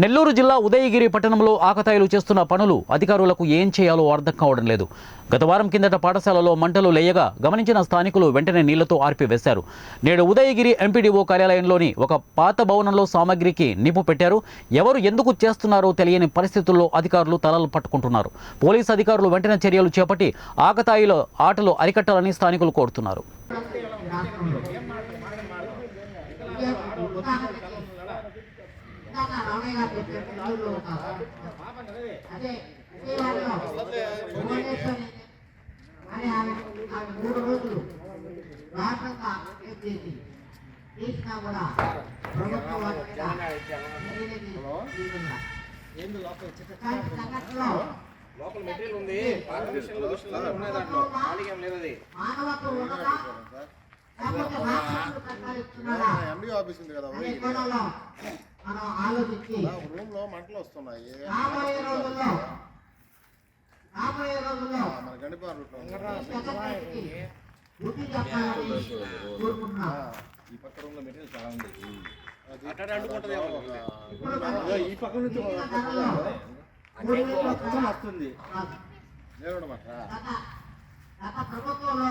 నెల్లూరు జిల్లా ఉదయగిరి పట్టణంలో ఆకతాయిలు చేస్తున్న పనులు అధికారులకు ఏం చేయాలో అర్థం కావడం లేదు. గత వారం కిందట పాఠశాలలో మంటలు లేయగా గమనించిన స్థానికులు వెంటనే నీళ్ళతో ఆర్పివేశారు. నేడు ఉదయగిరి ఎంపీడీఓ కార్యాలయంలోని ఒక పాత భవనంలో సామాగ్రికి నిప్పు పెట్టారు. ఎవరు ఎందుకు చేస్తున్నారో తెలియని పరిస్థితుల్లో అధికారులు తలలు పట్టుకుంటున్నారు. పోలీసు అధికారులు వెంటనే చర్యలు చేపట్టి ఆకతాయిల ఆటలు అరికట్టాలని స్థానికులు కోరుతున్నారు. గారు చెప్పినట్టు ఉన్నారు. అదే విజయవాడలో భువనేశ్వరి ఆమె ఆమె మూడు రోజులు రాష్ట్రంగా చేసి కూడా ప్రభుత్వం సంఘటనలో లోపల మెటీరియల్ ఉంది మానవత్వం ఉన్నదా ఎండి ఆఫీస్ ఉంది కదా మనం రూమ్లో మంటలు వస్తున్నాయి మన ఈ పక్క రూమ్లో మెటీరియల్ చాలా ఉంది ఈ పక్క నుంచి మొత్తం వస్తుంది ప్రభుత్వంలో